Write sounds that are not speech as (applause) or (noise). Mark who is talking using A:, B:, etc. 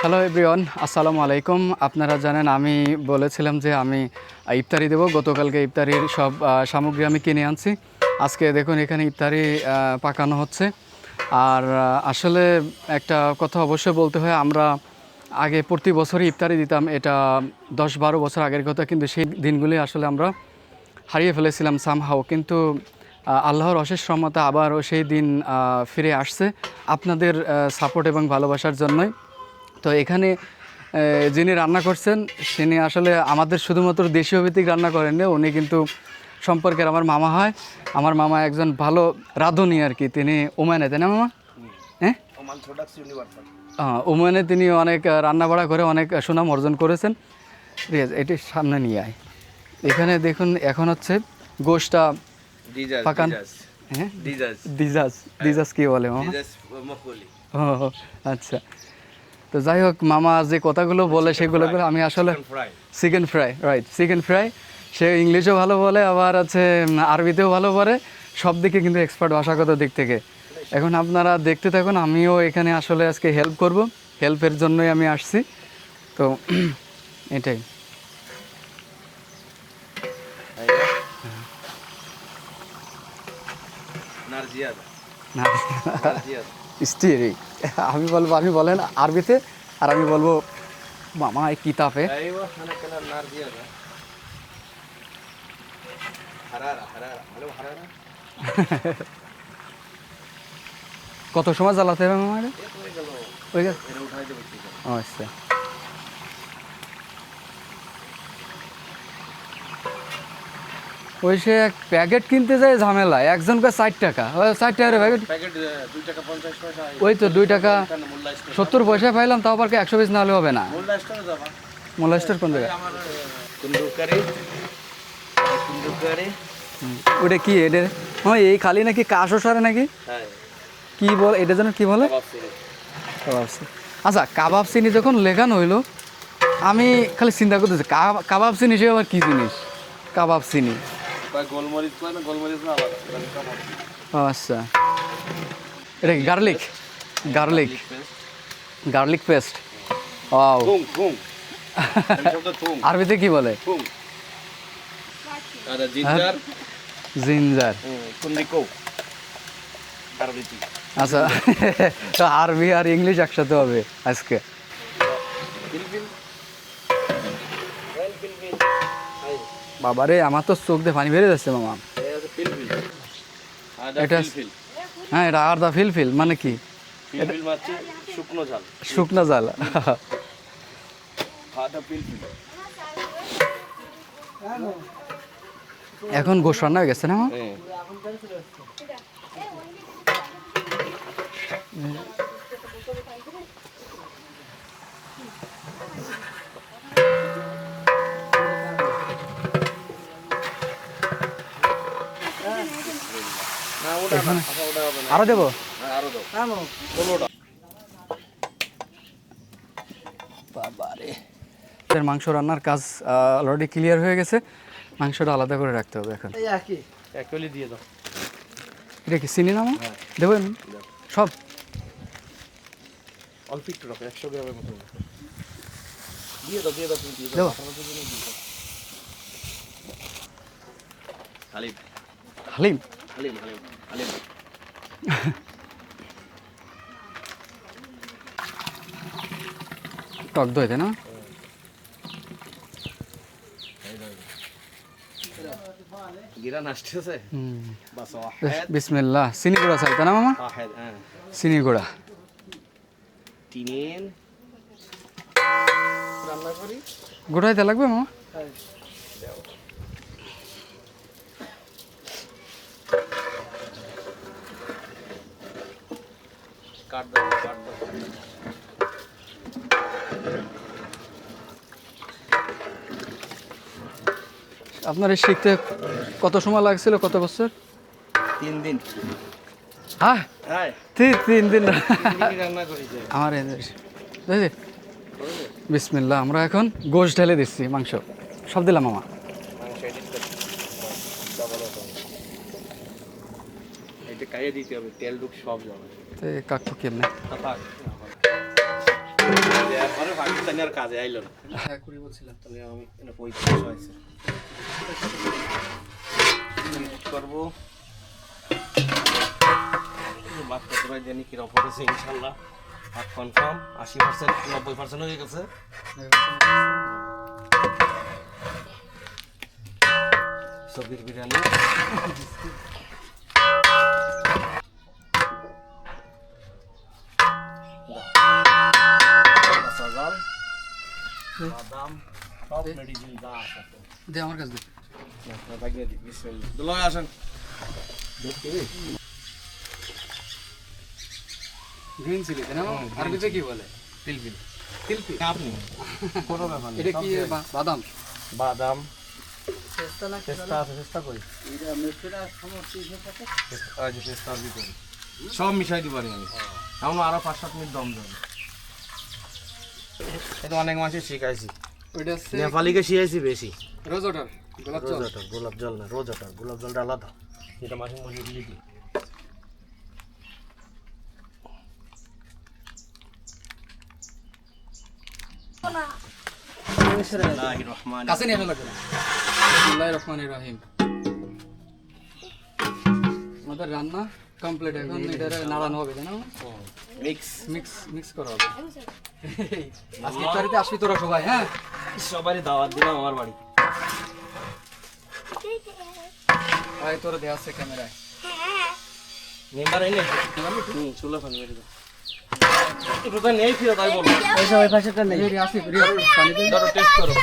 A: Hello everyone আসসালামু আলাইকুম আপনারা জানেন আমি বলেছিলাম যে আমি ইফতারি দেবো গতকালকে ইফতারির সব সামগ্রী আমি কিনে আনছি আজকে দেখুন এখানে ইফতারি পাকানো হচ্ছে আর আসলে একটা কথা অবশ্যই বলতে হয় আমরা আগে প্রতি বছরই ইফতারি দিতাম এটা দশ বারো বছর আগের কথা কিন্তু সেই দিনগুলি আসলে আমরা হারিয়ে ফেলেছিলাম সামহাও কিন্তু আল্লাহর অশেষ রহমতে আবারও সেই দিন ফিরে আসছে আপনাদের সাপোর্ট এবং ভালোবাসার জন্যই তো এখানে যিনি রান্না করছেন তিনি আসলে আমাদের শুধুমাত্র দেশীয় ভিত্তিক রান্না করেননি উনি কিন্তু সম্পর্কের আমার মামা হয়। আমার মামা একজন ভালো রাঁধুনি আর কি তিনি ওমানে তাই না মামা? হ্যাঁ? ওমানে তিনি অনেক আহ, রান্নাবাড়া করে অনেক সুনাম অর্জন করেছেন। ঠিক আছে এটি সামনে নিয়ে আয়। এখানে দেখুন এখন হচ্ছে
B: Dijas.
A: পাকান। হ্যাঁ. দিজাস দিজাস কি বলে মামা? আচ্ছা। তো যাই হোক মামা যে কথাগুলো বলে সেগুলো আমি আসলে chicken fry right chicken fry সে ইংলিশও ভালো বলে আবার আছে আরবিতেও ভালো পারে সব দিকে কিন্তু এক্সপার্ট ভাষাগত দিক থেকে। এখন আপনারা দেখতে থাকুন আমিও এখানে আসলে আজকে হেল্প করব। হেল্পের জন্যই আমি আসছি। তো (clears throat) এটাই। স্টিয়ারিং আমি বলব আমি বলেন আরবিতে আর আমি বলব মামা এই কিতাবে। কত সময় জ্বালাতে হবে মামা আচ্ছা। ওই সে এক প্যাকেট কিনতে যায় ঝামেলা একজনকে ষাট টাকা। ওই ষাট টাকার প্যাকেট।
B: প্যাকেট 2 টাকা 50 পয়সা।
A: ওই তো দুই টাকা। সত্তর পয়সা পাইলাম তাও আবার একশো পিস না হলে হবে না।
B: মোল্লা স্টোরে
A: কোন জায়গায়। ওটা কি এটা? হ্যাঁ এই খালি নাকি কাশো সারে নাকি?
B: হ্যাঁ।
A: কি বল এটা যেন কি বলে?
B: কাবাব
A: আচ্ছা কাবাব চিনি যখন লেখানো হইল আমি খালি চিন্তা করতেছি কাব- কাবাব চিনি সে আবার কি জিনিস? কাবাব চিনি।
B: গোলমরিচ কয় না গোলমরিচ না আলাদা এটা কাবাব
A: ও আচ্ছা। এটা কি গার্লিক? গার্লিক। Garlic paste. ও
B: থুম থুম এই শব্দ থুম
A: আরবিতে কি বলে?
B: থুম ada ginger
A: জিঞ্জার।
B: kundiko আরবিতে।
A: আচ্ছা। তো আরবি আর ইংলিশ একসাথে হবে আজকে।
B: ফিলফিল ওয়েল ফিলফিল আই
A: বাবারে আমার তো চোখ দিয়ে পানি বেরিয়ে যাচ্ছে মামা।
B: এটা
A: হ্যাঁ এটা আর দা ফিলফিল মানে কি?
B: শুকনো
A: জাল এখন গোস রান্না হয়ে গেছে না? আরও দেবো?
B: হ্যাঁ, আরও দাও ষোলোটা
A: বাবারে মাংস রান্নার কাজ অলরেডি ক্লিয়ার হয়ে গেছে। মাংসটা আলাদা করে রাখতে হবে এখন।
B: দিয়ে দাও।
A: এটা কি চিনি না মামা? দেবেন সব?
B: অল্প একটু রাখো একশো গ্রামের মতো। দিয়ে দাও দিয়ে দাও তুমি দিয়ে দাও।
A: দেবো।
B: হালিম
A: হালিম।
B: হালিম? হালিম হালিম।
A: টক দই তাই না? বিসমিল্লাহ। চিনি গুঁড়া চাই তাই না মামা?
B: হ্যাঁ।
A: চিনি গুঁড়া।
B: তিনিন।
A: গোটাইতে লাগবে মামা?
B: কাট দাও কাট দাও
A: আপনার এই শিখতে কত সময় লাগছিল? কত বছর?
B: তিন দিন।
A: হ্যাঁ?
B: হ্যাঁ।
A: তিন দিন।
B: রান্না করেছে।
A: আমার বিসমিল্লাহ আমরা এখন গোশ ঢেলে দিচ্ছি মাংস। সব দিলাম মামা
B: মাংস এডিট করতে এটা কাইয়ে দিতে হবে তেল ডুক সব যাবে
A: তো কাকু কেমনে?
B: থাক পাকিস্তানি আর কাজে আইলো না।
A: হ্যাঁ কুড়ি বলছিলাম।
B: তাহলে আমি এটা পঁয়ত্রিশ হয়েছে। করব। মাছ কত ভাই জানি কীরকম পড়েছে ইনশাল্লাহ। হাফ কনফার্ম আশি পার্সেন্ট নব্বই পার্সেন্ট হয়ে গেছে। সবির বিরিয়ানি। বাদাম সব মেডিসিন যা আছে।
A: দে আমার কাছে দে।
B: লাগিয়ে দিই বিসমিল্লাহ দুলাই আসেন।
A: গ্রিন চিলি তাই না? কি বলে?
B: আপনি? কোনো ব্যাপার
A: এটা বাদাম?
B: বাদাম। সব মিশাই পারি আমি। এমন আরও পাঁচ সাত মিনিট দম দেবো। এটা অনেক মাসে শিখাইছি।
A: ওইটা
B: নেপালিকে শিখাইছি বেশি।
A: রোজ ওয়াটার গোলাপ জল।
B: ওটার গোলাপ জল না রোজ ওটার গোলাপ জলটা আলাদা। এটা
A: কাছে নিয়ে লাগবে না বিসমিল্লাহির আমাদের রান্না কমপ্লিট এখন এটা নাড়ানো হবে তাই না?
B: মিক্স
A: মিক্স মিক্স করা হবে। (laughs) আজকে ইফতারিতে আসবি তোরা সবাই হ্যাঁ?
B: সবারই দাওয়াত দিলাম আমার বাড়ি।
A: ভাই তোরা দেওয়া আছে ক্যামেরায়।
B: মেম্বার এনে হুম চুলো ফান মেরে দাও। একটু তো নেই ফিরে তাই বলো
A: আসিফ রিয়া পানি দে
B: ধরো টেস্ট করো।